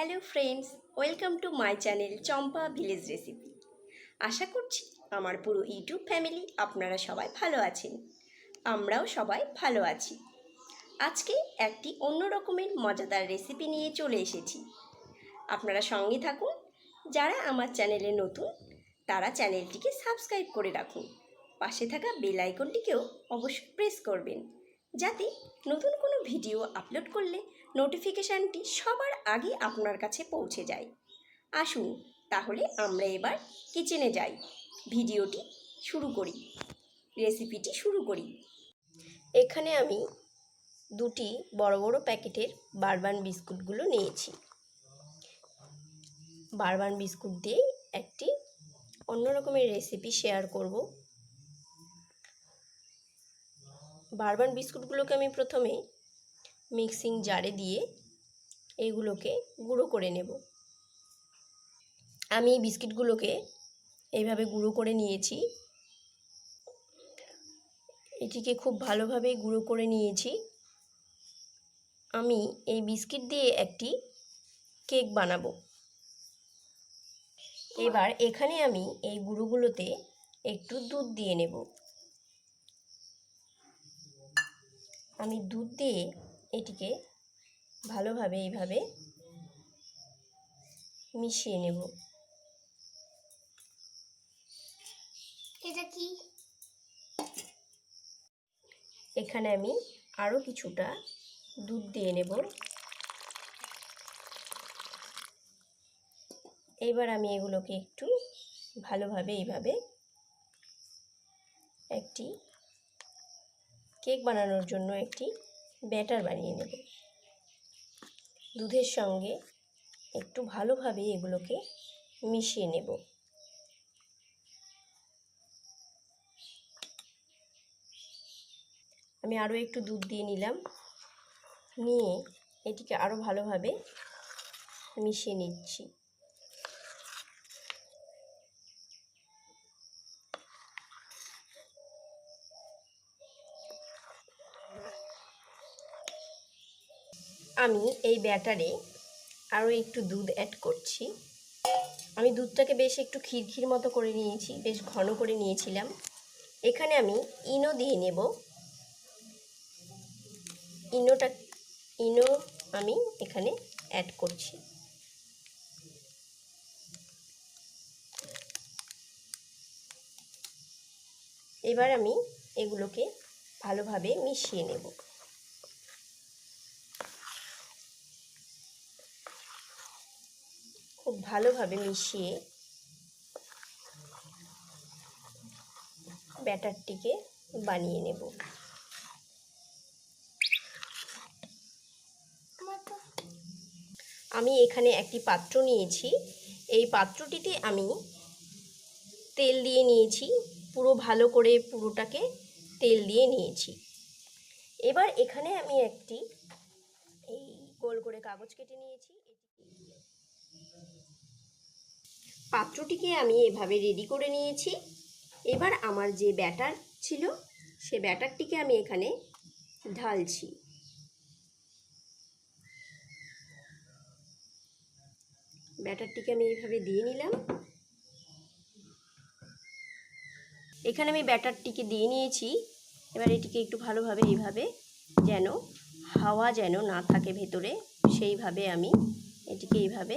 Hello friends, welcome to my channel Champa village recipe. আশা করছি আমার পুরো ইউটিউব ফ্যামিলি আপনারা সবাই ভালো আছেন। আমরাও সবাই ভালো আছি। আজকে একটি অন্য রকমের মজাদার রেসিপি নিয়ে চলে এসেছি। আপনারা সঙ্গে থাকুন, যারা আমার চ্যানেলে নতুন, তারা চ্যানেলটিকে সাবস্ক্রাইব করে রাখুন। পাশে থাকা বেল আইকনটিকেও অবশ্যই প্রেস করবেন। যাতে নতুন কোনো ভিডিও আপলোড করলে নোটিফিকেশানটি সবার আগে আপনার কাছে পৌঁছে যায়। আসুন তাহলে আমরা এবার কিচেনে যাই। ভিডিওটি শুরু করি। রেসিপিটি শুরু করি। এখানে আমি দুটি বড় বড় প্যাকেটের বারবান বিস্কুটগুলো নিয়েছি। বারবান বিস্কুট দিয়ে একটি অন্য রকমের রেসিপি শেয়ার করব। বারবান বিস্কুটগুলোকে আমি প্রথমে মিক্সিং জারে দিয়ে এগুলোকে গুঁড়ো করে নেব। আমি বিস্কিটগুলোকে এইভাবে গুঁড়ো করে নিয়েছি। এটিকে খুব ভালোভাবে গুঁড়ো করে নিয়েছি। আমি এই বিস্কিট দিয়ে একটি কেক বানাবো। এবার এখানে আমি এই গুঁড়োগুলোতে একটু দুধ দিয়ে নেব। আমি দুধ দিয়ে এটিকে ভালোভাবে এইভাবে মিশিয়ে নেব। এটা কি? এখানে আমি আরও কিছুটা দুধ দিয়ে নেব। এবার আমি এগুলোকে একটু ভালোভাবে এইভাবে একটি কেক বানানোর জন্য একটি ব্যাটার বানিয়ে নেব। দুধের সঙ্গে একটু ভালোভাবে এগুলোকে মিশিয়ে নেব। আমি আরও একটু দুধ দিয়ে নিলাম। নিয়ে এটিকে আরও ভালোভাবে মিশিয়ে নিচ্ছি। আমি এই ব্যাটারে আরও একটু দুধ অ্যাড করছি। আমি দুধটাকে বেশ একটু খিরখির মতো করে নিয়েছি, বেশ ঘন করে নিয়েছিলাম। এখানে আমি ইনো দিয়ে নেব। ইনোটা, ইনো আমি এখানে অ্যাড করছি। এবার আমি এগুলোকে ভালোভাবে মিশিয়ে নেব। খুব ভালোভাবে মিশিয়ে ব্যাটারটিকে বানিয়ে নেব। আমি এখানে একটি পাত্র নিয়েছি। এই পাত্রটিতে আমি তেল দিয়ে নিয়েছি, পুরো ভালো করে পুরোটাকে তেল দিয়ে নিয়েছি। এবার এখানে আমি একটি এই গোল করে কাগজ কেটে নিয়েছি। পাত্রটিকে আমি এভাবে রেডি করে নিয়েছি। এবার আমার যে ব্যাটার ছিল, সে ব্যাটারটিকে আমি এখানে ঢালছি। ব্যাটারটিকে আমি এইভাবে দিয়ে নিলাম। এখানে আমি ব্যাটারটিকে দিয়ে নিয়েছি। এবার এটিকে একটু ভালোভাবে এইভাবে যেন, হাওয়া যেন না থাকে ভেতরে, সেইভাবে আমি এটিকে এইভাবে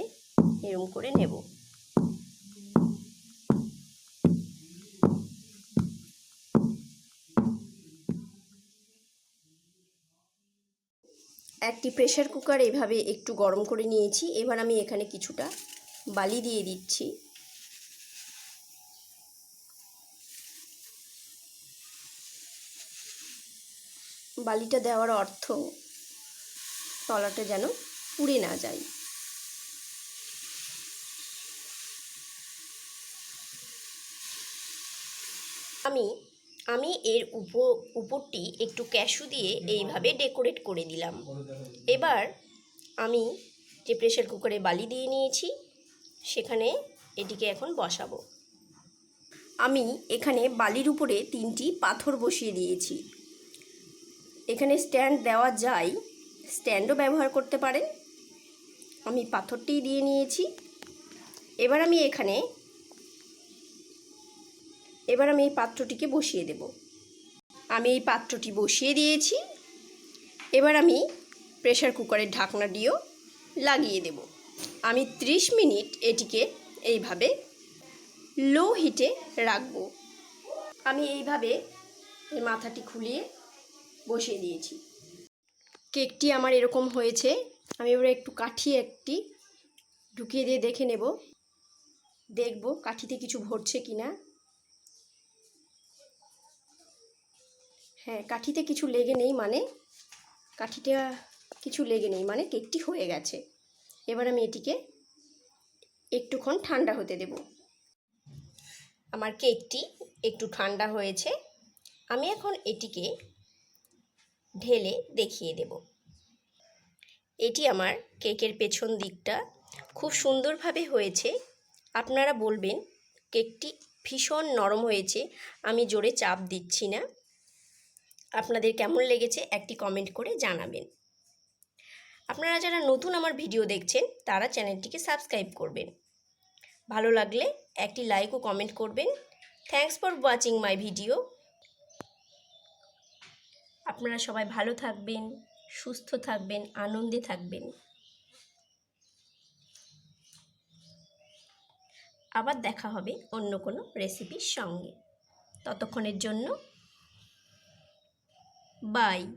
এরম করে নেব। একটি প্রেশার কুকার এভাবে একটু গরম করে নিয়েছি। এবার আমি এখানে কিছুটা বালি দিয়ে দিচ্ছি। বালিটা দেওয়ার অর্থ তলাটা যেন পুড়ে না যায়। আমি আমি এর উপ, উপরটি একটু ক্যাশু দিয়ে এইভাবে ডেকোরেট করে দিলাম। এবার আমি যে প্রেশার কুকারে বালি দিয়ে নিয়েছি, সেখানে এটিকে এখন বসাবো। আমি এখানে বালির উপরে তিনটি পাথর বসিয়ে দিয়েছি। এখানে স্ট্যান্ড দেওয়া যায়, স্ট্যান্ডও ব্যবহার করতে পারেন। আমি পাথরটি দিয়ে নিয়েছি। এবার আমি এখানে এবার আমি এই পাত্রটিকে বসিয়ে দেব। আমি এই পাত্রটি বসিয়ে দিয়েছি। এবার আমি প্রেশার কুকারের ঢাকনাটিও লাগিয়ে দেব। আমি 30 মিনিট এটিকে এইভাবে লো হিটে রাখব। আমি এইভাবে এই মাথাটি খুলিয়ে বসিয়ে দিয়েছি। কেকটি আমার এরকম হয়েছে। আমি এবার একটু কাঠি একটি ঢুকিয়ে দিয়ে দেখে নেব। দেখব কাঠিতে কিছু ভরছে কি না হ্যাঁ কাঠিতে কিছু লেগে নেই মানে কাঠিটা কিছু লেগে নেই মানে কেকটি হয়ে গেছে। এবার আমি এটিকে একটুক্ষণ ঠান্ডা হতে দেব। আমার কেকটি একটু ঠান্ডা হয়েছে। আমি এখন এটিকে ঢেলে দেখিয়ে দেব। এটি আমার কেকের পেছন দিকটা খুব সুন্দরভাবে হয়েছে। আপনারা বলবেন, কেকটি ভীষণ নরম হয়েছে, আমি জোরে চাপ দিচ্ছি না। আপনাদের কেমন লেগেছে একটি কমেন্ট করে জানাবেন। আপনারা যারা নতুন আমার ভিডিও দেখছেন, তারা চ্যানেলটিকে সাবস্ক্রাইব করবেন। ভালো লাগলে একটি লাইক ও কমেন্ট করবেন। Thanks for watching my video আপনারা সবাই ভালো থাকবেন, সুস্থ থাকবেন, আনন্দে থাকবেন। আবার দেখা হবে অন্য কোনো রেসিপির সঙ্গে। ততক্ষণের জন্য Bye.